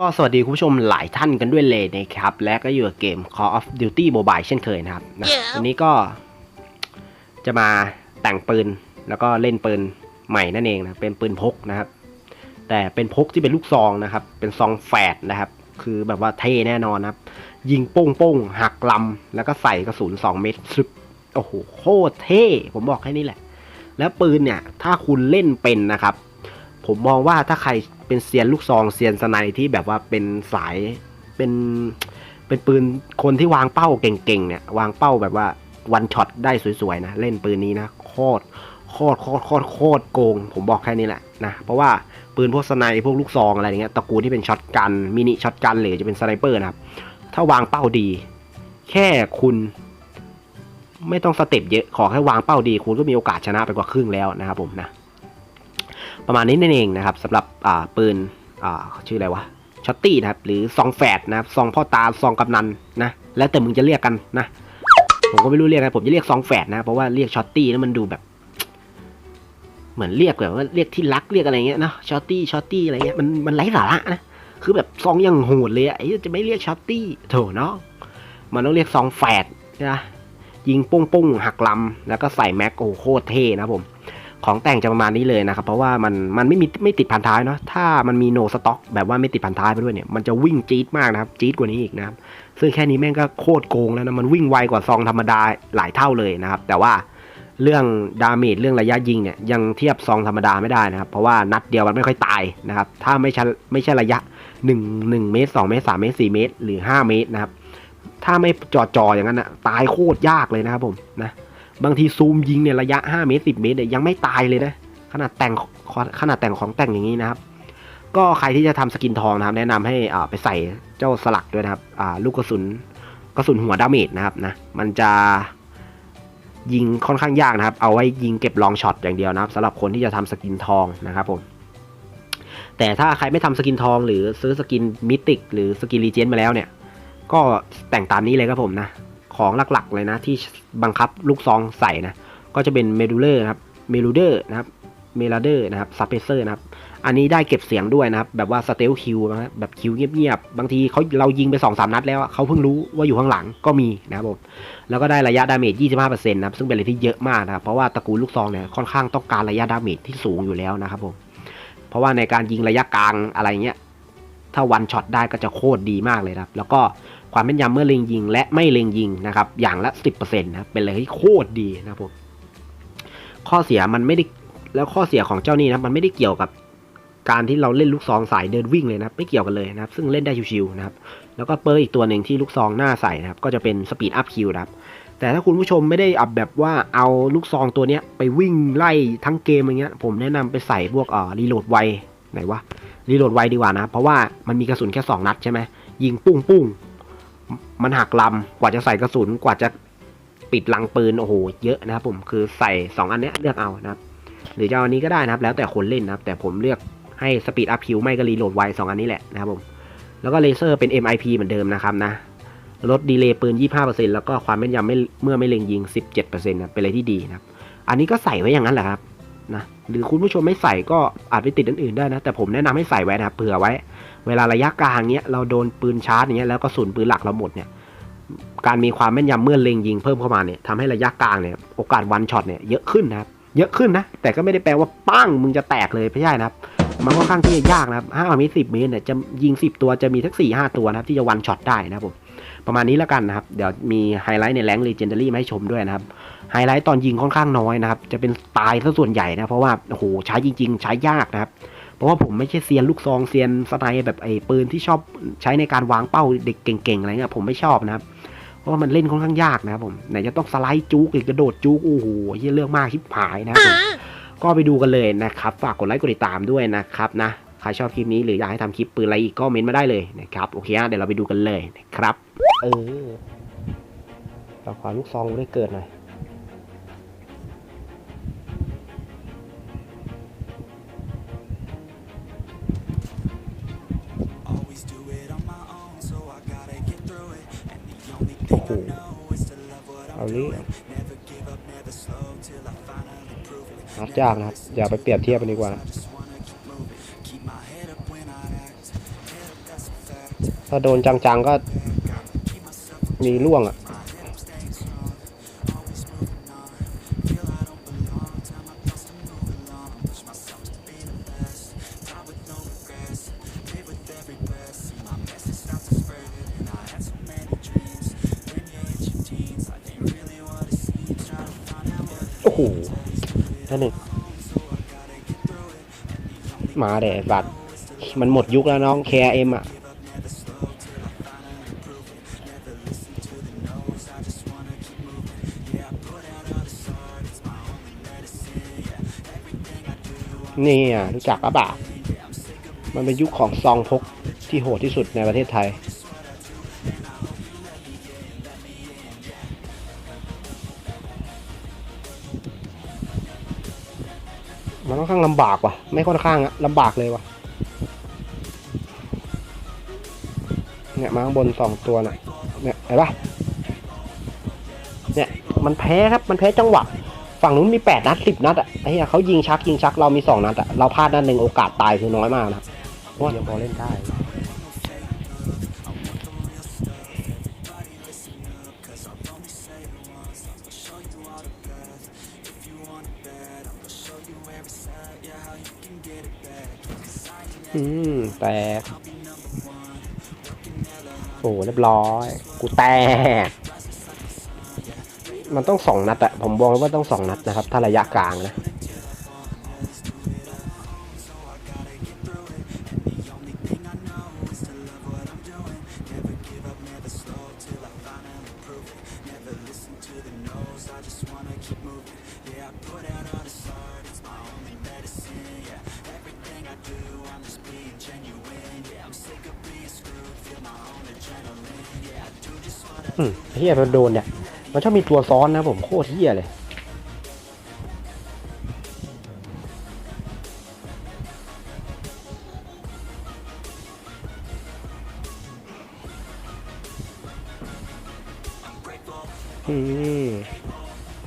ก็สวัสดีคุณผู้ชมหลายท่านกันด้วยเลยนะครับ และก็อยู่กับเกม Call of Duty Mobile เช่นเคยนะครับนะ Yeah. วันนี้ก็จะมาแต่งปืนแล้วก็เล่นปืนใหม่นั่นเองนะเป็นปืนพกนะครับ แต่เป็นพกที่เป็นลูกซองนะครับ เป็นซองแฝดนะครับ คือแบบว่าเท่แน่นอนนะครับ ยิงโป้งโป้งๆหักลำแล้วก็ใส่กระสุน2 เม็ดซึบโอ้โหโคตรเท่ ผมบอกแค่นี้แหละ แล้วปืนเนี่ยถ้าคุณเล่นเป็นนะครับ ผมมองว่าถ้าใคร เป็นเซียนลูกซองเซียนสไนที่แบบว่าเป็นสายเป็นเป็นปืนคนที่วางเป้าเก่งๆเนี่ยวางเป้าแบบว่าวันช็อตได้สวยๆนะเล่นปืนนี้นะโคตรโคตรโคตรโคตรโคตรโกง ผมบอกแค่นี้แหละนะเพราะว่าปืนพวกสไนพวกลูกซองอะไรอย่างเงี้ยตระกูลที่เป็นช็อตกันมินิช็อตกันหรือจะเป็นสไนเปอร์นะครับถ้าวางเป้าดี แค่คุณไม่ต้องสเต็ปเยอะ ขอแค่วางเป้าดี คุณก็มีโอกาสชนะไปกว่าครึ่งแล้วนะครับผมนะ ประมาณนี้นั่นเองนะครับสำหรับปืนชื่ออะไรวะช็อตตี้นะครับหรือซองแฝดนะครับซองพ่อตาซองกำนันนะแล้วแต่มึงจะเรียกกันนะผมก็ไม่รู้เรียกอะไรผมจะเรียกซองแฝดนะเพราะว่าเรียกช็อตตี้แล้วมันดูแบบ เหมือนเรียกแบบว่าเรียกที่รักเรียกอะไรเงี้ยเนาะช็อตตี้ช็อตตี้อะไรเงี้ยมันมันไร้สาระนะคือแบบซองยังโหดเลยอะไอ้จะไม่เรียกช็อตตี้โถเนาะมันต้องเรียกซองแฝดนะยิงปุ้งปุ้งๆหักลำแล้วก็ใส่แม็กโอโคตรเท่นะผม ของแต่งจะประมาณนี้เลยนะครับ เพราะว่ามันมันไม่มีไม่ติดพันท้ายเนาะถ้ามันมีโนสต็อกแบบว่าไม่ติดพันท้ายไปด้วยเนี่ยมันจะวิ่งจี๊ดมากนะครับจี๊ดกว่านี้อีกนะครับซึ่งแค่นี้แม่งก็โคตรโกงแล้วนะมันวิ่งไวกว่าซองธรรมดาหลายเท่าเลยนะครับ แต่ว่าเรื่องดาเมจเรื่องระยะยิงเนี่ยยังเทียบซองธรรมดาไม่ได้นะครับ เพราะว่านัดเดียวมันไม่ค่อยตายนะครับ ถ้าไม่ใช่ไม่ใช่ระยะ 1 1 เมตร 2 เมตร 3 เมตร 4 เมตร หรือ 5 เมตรนะครับ ถ้าไม่จอดจออย่างนั้นนะตายโคตรยากเลยนะครับผมนะ บางทีซูมยิงเนี่ยระยะ 5 เมตร 10 เมตรเนี่ยยังไม่ตายเลยนะ ขนาดแต่งขนาดแต่งของแต่งอย่างนี้นะครับ ก็ใครที่จะทำสกินทองนะครับ แนะนำให้อ่าไปใส่เจ้าสลักด้วยนะครับอ่าลูกกระสุนกระสุนหัวดาเมจนะครับนะ มันจะยิงค่อนข้างยากนะครับ เอาไว้ยิงเก็บลองช็อตอย่างเดียวนะครับสำหรับคนที่จะทำสกินทองนะครับผมแต่ถ้าใครไม่ทำสกินทองหรือซื้อสกินมิติกหรือสกินรีเจนมาแล้วเนี่ย ก็แต่งตามนี้เลยครับผมนะ ของหลักๆ เลยนะ ที่บังคับลูกซองใส่นะ ก็จะเป็นเมดูเลอร์ครับเมลูเดอร์นะครับเมลาเดอร์นะครับซับเพเซอร์นะครับ อันนี้ได้เก็บเสียงด้วยนะครับ แบบว่าสเตลคิวนะครับแบบคิวเงียบๆ บางทีเขาเรายิงไป2อสามนัดแล้วเขาเพิ่งรู้ว่าอยู่ข้างหลังก็มีนะครับผม แล้วก็ได้ระยะดาเมจ 25%นะครับ ซึ่งเป็นอะไรที่เยอะมากนะครับ เพราะว่าตระกูลลูกซองเนี่ยค่อนข้างต้องการระยะดาเมจที่สูงอยู่แล้วนะครับผม เพราะว่าในการยิงระยะกลางอะไรเงี้ย ถ้าวันช็อตได้ก็จะโคตรดีมากเลยครับ แล้วก็ ความแม่นยำเมื่อเล็งยิง และไม่เล็งยิงนะครับ อย่างละ 10%นะครับเป็นอะไรที่โคตรดีนะครับผมข้อเสียมันไม่ได้แล้วข้อเสียของเจ้านี่นะมันไม่ได้เกี่ยวกับการที่เราเล่นลูกซองสายเดินวิ่งเลยนะครับไม่เกี่ยวกันเลยนะครับ ซึ่งเล่นได้ชิวๆนะครับ แล้วก็เปอร์อีกตัวหนึ่งที่ลูกซองหน้าใส่นะครับ ก็จะเป็นสปีดอัพคิวนะครับ แต่ถ้าคุณผู้ชมไม่ได้อัพแบบว่าเอาลูกซองตัวเนี้ยไปวิ่งไล่ทั้งเกมอย่างเงี้ย ผมแนะนำไปใส่พวกอ่ารีโหลดไวไหนวะรีโหลดไวดีกว่านะ เพราะว่ามันมีกระสุนแค่สองนัดใช่ไหมยิงปุ้งปุ้ง มันหักลำกว่าจะใส่กระสุนกว่าจะปิดลังปืนโอ้โหเยอะนะครับ ผมคือใส่สองอันนี้เลือกเอานะครับ หรือจะเอาอันนี้ก็ได้นะครับ แล้วแต่คนเล่นนะครับ แต่ผมเลือกให้สปีดอัพคิวไม่ก็รีโหลดไวสองอันนี้แหละนะครับผมแล้วก็เลเซอร์เป็น MIP เหมือนเดิมนะครับนะลดดีเลย์ปืน 25%แล้วก็ความแม่นยำไม่เมื่อไม่เล็งยิง 17%นะเป็นอะไรที่ดีนะครับ อันนี้ก็ใส่ไว้อย่างนั้นแหละครับนะหรือคุณผู้ชมไม่ใส่ก็อาจไปติดอันอื่นได้นะ แต่ผมแนะนำให้ใส่ไว้นะครับเผื่อไว้ เวลาระยะกลางเนี้ยเราโดนปืนชาร์จอย่างเงี้ยแล้วก็สูนปืนหลักเราหมดเนี่ยการมีความแม่นยำเมื่อเล็งยิงเพิ่มเข้ามาเนี่ยทำให้ระยะกลางเนี่ยโอกาสวันช็อตเนี่ยเยอะขึ้นนะครับเยอะขึ้นนะ แต่ก็ไม่ได้แปลว่าปั้งมึงจะแตกเลยไม่ใช่นะครับ มันค่อนข้างที่จะยากนะครับห้าเมตรสิบเมตรเนี่ยจะยิงสิบตัวจะมีทั้งสี่ห้าตัวนะครับ ที่จะวันช็อตได้นะครับผมประมาณนี้แล้วกันนะครับ เดี๋ยวมีไฮไลท์ในแรงเลเจนดารี่มาให้ชมด้วยนะครับไฮไลท์ตอนยิงค่อนข้างน้อยนะครับ จะเป็นตายซะส่วนใหญ่นะเพราะว่าโอ้โหใช้จริง ๆ ใช้ยากนะครับ เพราะว่าผมไม่ใช่เซียนลูกซองเซียนสไนป์แบบไอ้ปืนที่ชอบใช้ในการวางเป้าเด็กเก่งๆอะไรเงี้ยผมไม่ชอบนะครับ เพราะว่ามันเล่นค่อนข้างยากนะครับผมไหนจะต้องสไลด์จุกอีกกระโดดจุกโอ้โหเหี้ยเรื่องมากชิบหายนะครับผมก็ไปดูกันเลยนะครับ ฝากกดไลค์กดติดตามด้วยนะครับนะใครชอบคลิปนี้หรืออยากให้ทำคลิปปืนอะไรอีกก็เม้นต์มาได้เลยนะครับโอเคนะเดี๋ยวเราไปดูกันเลยนะครับ เออเราขอลูกซองได้เกิดหน่อย give up, never slow till I finally prove it. นัดยากนะครับ อย่าไปเปรียบเทียบกันดีกว่า I just wanna keep moving. Keep my head up when I act. Head up, that's ถ้าโดนจังๆก็มีร่วงอะโโหนั่นเองมาเดะบัตรมันหมดยุคแล้วน้องแคร์เอ็มอะนี่อะรู้จักปะบ่ามันเป็นยุคของซองพกที่โหดที่สุดในประเทศไทย มันค่อนข้างลำบากว่ะ ไม่ค่อนข้างอะลำบากเลยว่ะ เนี่ยมาข้างบนสองตัวหน่ะเนี่ยเห็นปะเนี่ยมันแพ้ครับ มันแพ้จังหวะ ฝั่งนู้นมีแปดนัดสิบนัดอะไอ้เหี้ยเขายิงชักยิงชักเรามีสองนัดอะเราพลาดนัดหนึ่งโอกาสตายคือน้อยมากนะครับว่ายังพอเล่นได้ อืมแตก โอ้เรียบร้อย กูแตก มันต้องสองนัดอะผมบอกเลยว่าต้องสองนัดนะครับ ถ้าระยะกลางนะ อืมเฮียมันโดนเนี่ย มันชอบมีตัวซ้อนนะผมโคตรเฮียเลย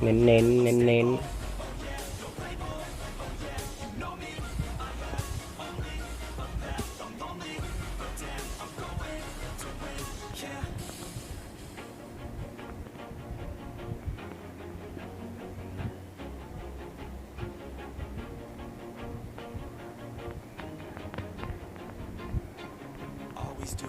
เน้นเน้นเน้นเน้น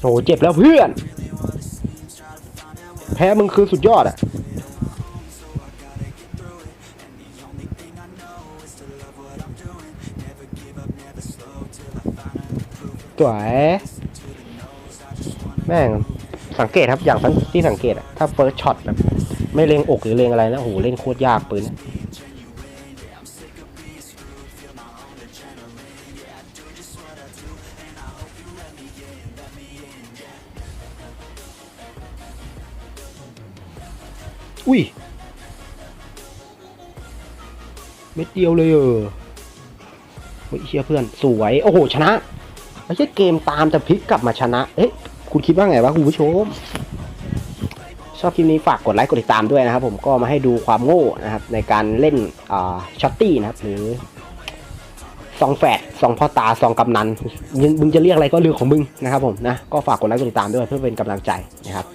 โหเจ็บแล้วเพื่อนแพ้มึงคือสุดยอดอะสวยแม่ง สังเกตครับอย่างที่สังเกตอะถ้าเฟิร์สช็อตแบบ ไม่เลงอกหรือเลงอะไรนะโหเล่นโคตรยากปืนนะ อุ้ย เม็ดเดียวเลยเออเฮ้ยเชียเพื่อน สวย โอ้โห ชนะ ไม่ใช่เกมตามแต่พลิกกลับมาชนะ เอ๊ะ คุณคิดว่าไงวะคุณผู้ชม ชอบคลิปนี้ฝากกดไลค์กดติดตามด้วยนะครับ ผมก็มาให้ดูความโง่นะครับ ในการเล่นช็อตตี้นะครับ หรือซองแฝดซองพ่อตาซองกำนันมึงมึงจะเรียกอะไรก็เรื่องของมึงนะครับผมนะ ก็ฝากกดไลค์กดติดตามด้วยเพื่อเป็นกำลังใจนะครับ